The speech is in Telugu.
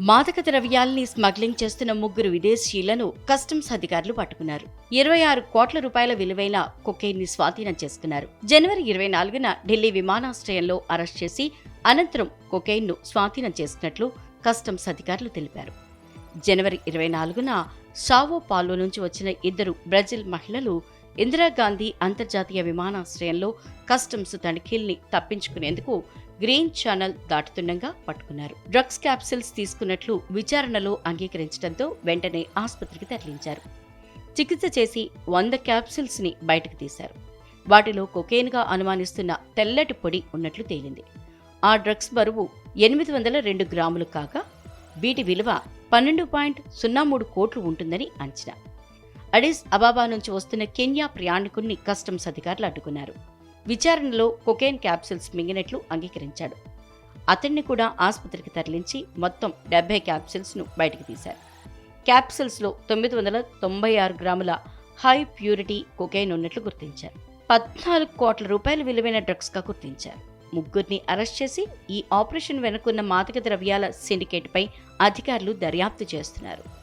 మాదక ద్రవ్యాల్ని స్మగ్లింగ్ చేస్తున్న ముగ్గురు విదేశీయులను కస్టమ్స్ అధికారులు పట్టుకున్నారు. ఇరవై ఆరు కోట్ల రూపాయల విలువైన కొకేన్ని స్వాధీనం చేసుకున్నారు. జనవరి ఇరవై నాలుగున ఢిల్లీ విమానాశ్రయంలో అరెస్ట్ చేసి అనంతరం కొకైన్ను స్వాధీనం చేసుకున్నట్లు కస్టమ్స్ అధికారులు తెలిపారు. జనవరి ఇరవై నాలుగున సావో పాలో నుంచి వచ్చిన ఇద్దరు బ్రెజిల్ మహిళలు ఇందిరాగాంధీ అంతర్జాతీయ విమానాశ్రయంలో కస్టమ్స్ తనిఖీల్ని తప్పించుకునేందుకు గ్రీన్ ఛానల్ దాటుతుండగా పట్టుకున్నారు. డ్రగ్స్ క్యాప్సిల్స్ తీసుకున్నట్లు విచారణలో అంగీకరించడంతో వెంటనే ఆసుపత్రికి తరలించారు. చికిత్స చేసి వంద క్యాప్సిల్స్ని బయటకు తీశారు. వాటిలో కొకేన్గా అనుమానిస్తున్న తెల్లటి పొడి ఉన్నట్లు తేలింది. ఆ డ్రగ్స్ బరువు ఎనిమిది వందల రెండు గ్రాములు కాగా వీటి విలువ పన్నెండు పాయింట్ సున్నా మూడు కోట్లు ఉంటుందని అంచనా. అడిస్ అబాబా నుంచి వస్తున్న కెన్యా ప్రయాణికుల్ని కస్టమ్స్ అధికారులు అడ్డుకున్నారు. విచారణలో కొకేన్ క్యాప్సిల్స్ మింగినట్లు అంగీకరించాడు. అతన్ని కూడా ఆసుపత్రికి తరలించి మొత్తం డెబ్బై క్యాప్సిల్స్ను బయటకు తీశారు. క్యాప్సిల్స్లో తొమ్మిది వందల తొంభై ఆరు గ్రాముల హై ప్యూరిటీ కొకైన్ ఉన్నట్లు గుర్తించారు. పద్నాలుగు కోట్ల రూపాయల విలువైన డ్రగ్స్గా గుర్తించారు. ముగ్గురిని అరెస్ట్ చేసి ఈ ఆపరేషన్ వెనుకున్న మాదక ద్రవ్యాల సిండికేట్పై అధికారులు దర్యాప్తు చేస్తున్నారు.